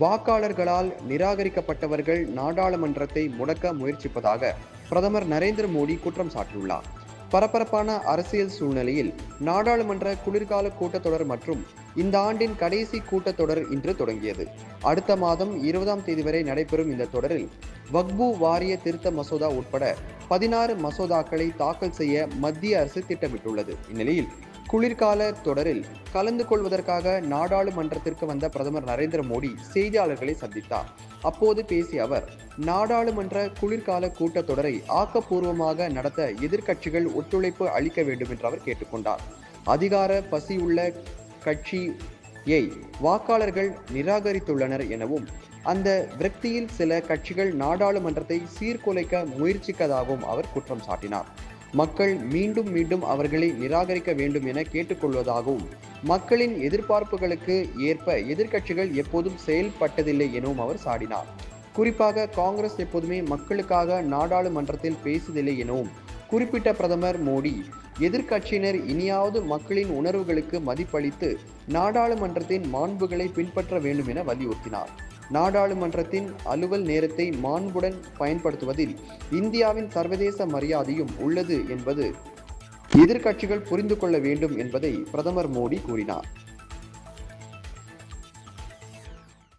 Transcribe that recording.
வாக்காளர்களால் நிராகரிக்கப்பட்டவர்கள் நாடாளுமன்றத்தை முடக்க முயற்சிப்பதாக பிரதமர் நரேந்திர மோடி குற்றம் சாட்டியுள்ளார். பரபரப்பான அரசியல் சூழ்நிலையில் நாடாளுமன்ற குளிர்கால கூட்டத்தொடர் மற்றும் இந்த ஆண்டின் கடைசி கூட்டத்தொடர் இன்று தொடங்கியது. அடுத்த மாதம் இருபதாம் தேதி வரை நடைபெறும் இந்த தொடரில் வக்பு வாரிய திருத்த மசோதா உட்பட பதினாறு மசோதாக்களை தாக்கல் செய்ய மத்திய அரசு திட்டமிட்டுள்ளது. இந்நிலையில் குளிர்கால தொடரில் கலந்து கொள்வதற்காக நாடாளுமன்றத்திற்கு வந்த பிரதமர் நரேந்திர மோடி செய்தியாளர்களை சந்தித்தார். அப்போது பேசிய அவர் நாடாளுமன்ற குளிர்கால கூட்டத்தொடரை ஆக்கப்பூர்வமாக நடத்த எதிர்க்கட்சிகள் ஒத்துழைப்பு அளிக்க வேண்டும் என்று அவர் கேட்டுக்கொண்டார். அதிகார பசியுள்ள கட்சியை வாக்காளர்கள் நிராகரித்துள்ளனர் எனவும் அந்த விரக்தியில் சில கட்சிகள் நாடாளுமன்றத்தை சீர்குலைக்க முயற்சிக்கதாகவும் அவர் குற்றம் சாட்டினார். மக்கள் மீண்டும் மீண்டும் அவர்களை நிராகரிக்க வேண்டும் என கேட்டுக்கொள்வதாகவும் மக்களின் எதிர்பார்ப்புகளுக்கு ஏற்ப எதிர்க்கட்சிகள் எப்போதும் செயல்பட்டதில்லை எனவும் அவர் சாடினார். குறிப்பாக காங்கிரஸ் எப்போதுமே மக்களுக்காக நாடாளுமன்றத்தில் பேசுவதில்லை எனவும் குறிப்பிட்ட பிரதமர் மோடி எதிர்க்கட்சியினர் இனியாவது மக்களின் உணர்வுகளுக்கு மதிப்பளித்து நாடாளுமன்றத்தின் மாண்புகளை பின்பற்ற வேண்டும் என வலியுறுத்தினார். நாடாளுமன்றத்தின் அலுவல் நேரத்தை மாண்புடன் பயன்படுத்துவதில் இந்தியாவின் சர்வதேச மரியாதையும் உள்ளது என்பது எதிர்க்கட்சிகள் புரிந்து கொள்ள வேண்டும் என்பதை பிரதமர் மோடி கூறினார்.